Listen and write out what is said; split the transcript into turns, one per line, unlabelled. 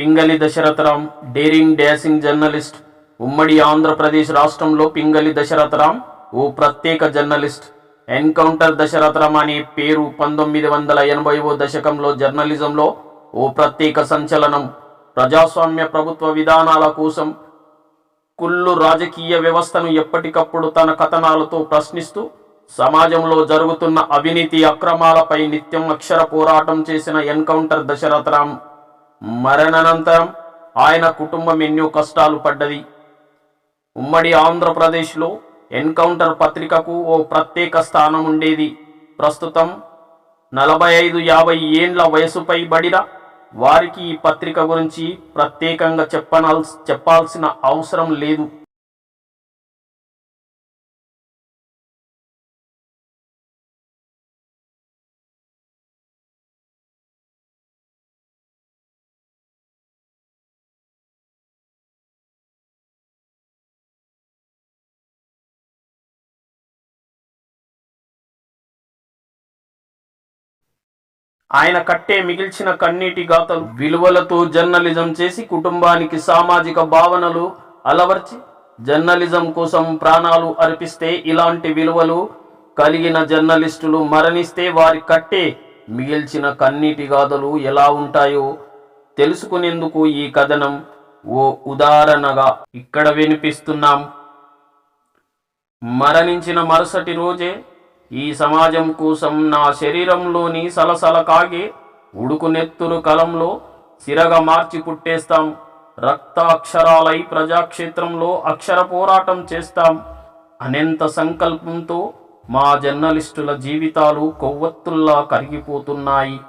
Pingali Dasaradharam daring dashing journalist ఉమ్మడి ఆంధ్రప్రదేశ్ రాష్ట్రంలో పింగళి దశరథరాం ఓ ప్రత్యేక జర్నలిస్ట్. ఎన్కౌంటర్ దశరథరాం అనే పేరు పంతొమ్మిది వందల ఎనభైవ దశకంలో జర్నలిజంలో ఓ ప్రత్యేక సంచలనం. ప్రజాస్వామ్య ప్రభుత్వ విధానాల కోసం కుళ్ళు రాజకీయ వ్యవస్థను ఎప్పటికప్పుడు తన కథనాలతో ప్రశ్నిస్తూ సమాజంలో జరుగుతున్న అవినీతి అక్రమాలపై నిత్యం అక్షర పోరాటం చేసిన ఎన్కౌంటర్ దశరథరాం. మరణానంతరం ఆయన కుటుంబం ఎన్నో కష్టాలు పడ్డది. ఉమ్మడి ఆంధ్రప్రదేశ్లో ఎన్కౌంటర్ పత్రికకు ఓ ప్రత్యేక స్థానం ఉండేది. ప్రస్తుతం నలభై ఐదు యాభై ఏండ్ల వయసుపై బడిన వారికి ఈ పత్రిక గురించి ప్రత్యేకంగా చెప్పనాల్ చెప్పాల్సిన అవసరం లేదు. ఆయన కట్టే మిగిల్చిన కన్నీటి గాథలు విలువలతో జర్నలిజం చేసి కుటుంబానికి సామాజిక భావనలు అలవర్చి జర్నలిజం కోసం ప్రాణాలు అర్పిస్తే ఇలాంటి విలువలు కలిగిన జర్నలిస్టులు మరణిస్తే వారి కట్టే మిగిల్చిన కన్నీటి గాథలు ఎలా ఉంటాయో తెలుసుకునేందుకు ఈ కథనం ఓ ఉదాహరణగా ఇక్కడ వినిపిస్తున్నాం. మరణించిన మరుసటి రోజే ఈ సమాజం కోసం నా శరీరంలోని సలసల కాగే ఉడుకునెత్తురు కలంలో సిరగ మార్చి పుట్టేస్తాం. రక్త అక్షరాలై ప్రజాక్షేత్రంలో అక్షర పోరాటం చేస్తాం. అనేంత సంకల్పంతో మా జర్నలిస్టుల జీవితాలు కొవ్వొత్తుల్లా కరిగిపోతున్నాయి.